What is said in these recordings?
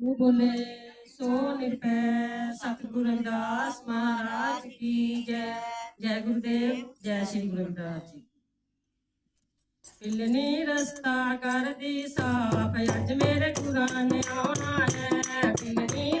ਉਹ ਬੋਲੇ ਸੋ ਨਿਰਪੈ ਸਤਿਗੁਰ ਅਰਦਾਸ ਮਹਾਰਾਜ ਕੀ ਜੈ। ਜੈ ਗੁਰਦੇਵ, ਜੈ ਸ੍ਰੀ ਗੁਰੂ ਅਮਰਦਾਸ ਜੀ। ਪਿਲਨੀ ਰਸਤਾ ਕਰਦੀ ਸਾਫ਼, ਅੱਜ ਮੇਰੇ ਕੁਰਾਨ ਆਉਣਾ ਹੈ। ਪਿਲਨੀ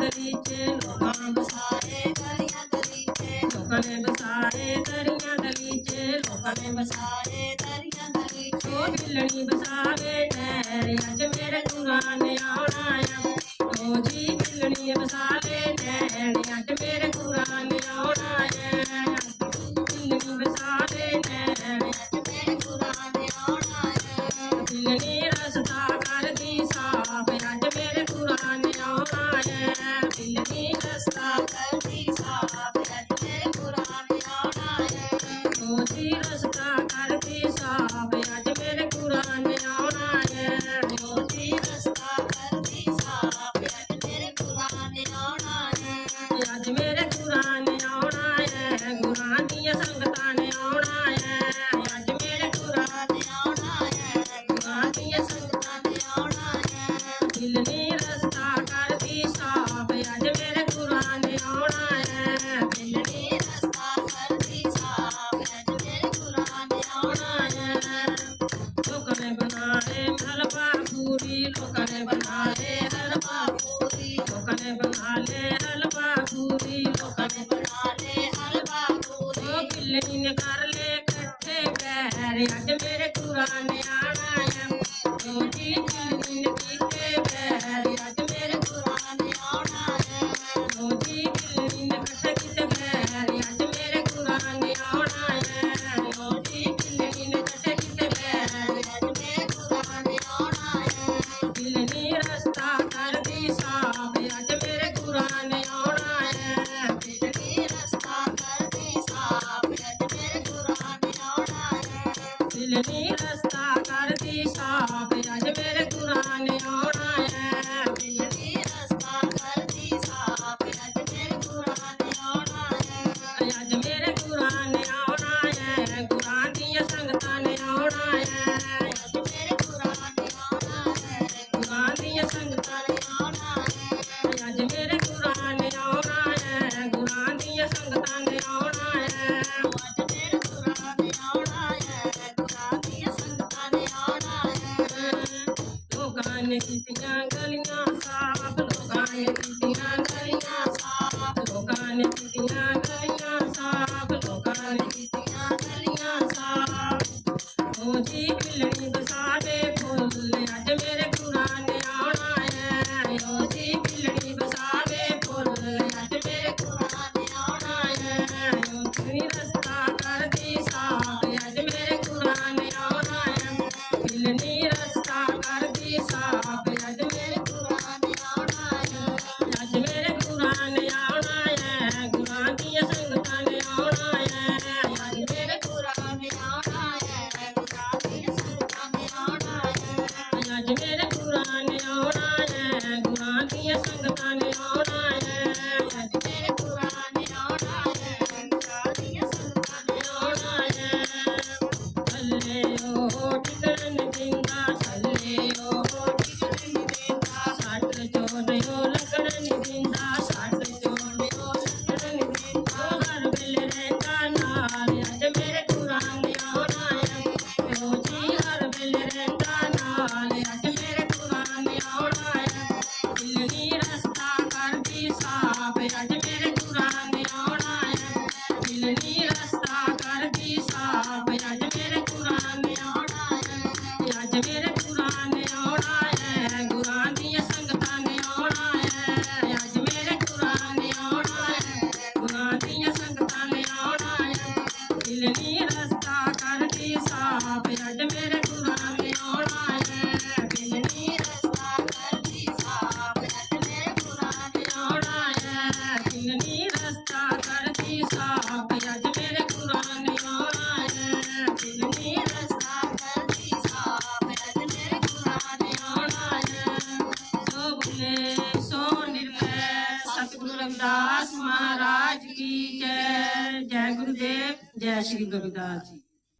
दलीचे लोहा बसाए दरिया दलीचे लोहा ने दरिया दलीचे लोहा ने दरिया दलीचे हिलनी बसावे ठहरिया ನಿನ್ನ ಕಾರ ছেলে মেয়ে Thank you. ਰਵਿਦਾਸ ਮਹਾਰਾਜ ਕੀ ਜੈ। ਜੈ ਗੁਰੂਦੇਵ ਜੈ ਸ਼੍ਰੀ ਗੁਰਦਾਸ ਜੀ।